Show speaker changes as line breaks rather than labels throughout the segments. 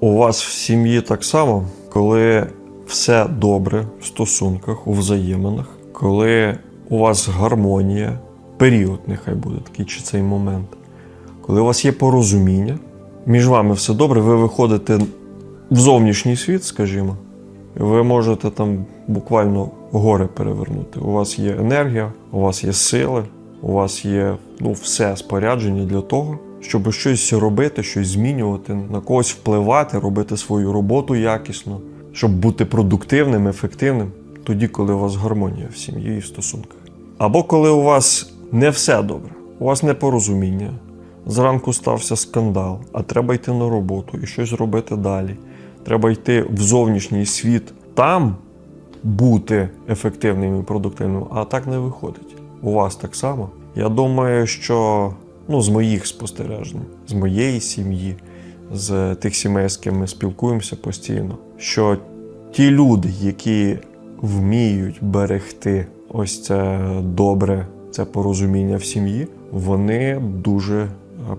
У вас в сім'ї так само, коли все добре в стосунках, у взаєминах, коли у вас гармонія, період нехай буде такий чи цей момент, коли у вас є порозуміння, між вами все добре, ви виходите в зовнішній світ, скажімо, ви можете там буквально гори перевернути. У вас є енергія, у вас є сили, у вас є ну, все спорядження для того, щоб щось робити, щось змінювати, на когось впливати, робити свою роботу якісно, щоб бути продуктивним, ефективним, тоді, коли у вас гармонія в сім'ї і в стосунках. Або коли у вас не все добре, у вас непорозуміння, зранку стався скандал, а треба йти на роботу і щось робити далі. Треба йти в зовнішній світ, там бути ефективним і продуктивним, а так не виходить. У вас так само. Я думаю, що ну, з моїх спостережень, з моєї сім'ї, з тих сімей, з ким ми спілкуємося постійно, що ті люди, які вміють берегти ось це добре, це порозуміння в сім'ї, вони дуже е,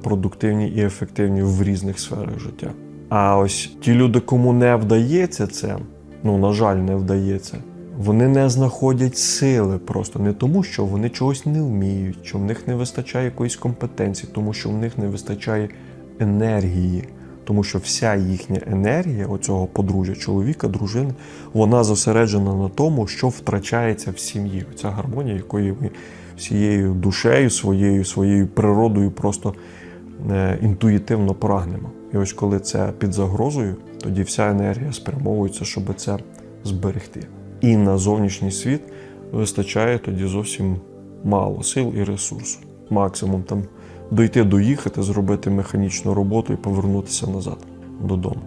продуктивні і ефективні в різних сферах життя. А ось ті люди, кому не вдається це, ну на жаль, не вдається. Вони не знаходять сили просто не тому, що вони чогось не вміють, що в них не вистачає якоїсь компетенції, тому що в них не вистачає енергії. Тому що вся їхня енергія, оцього подружжя, чоловіка, дружини, вона зосереджена на тому, що втрачається в сім'ї. Ця гармонія, якої ми всією душею, своєю, своєю природою просто е, інтуїтивно прагнемо. І ось коли це під загрозою, тоді вся енергія спрямовується, щоб це зберегти. І на зовнішній світ вистачає тоді зовсім мало сил і ресурсу. Максимум там дойти, доїхати, зробити механічну роботу і повернутися назад додому.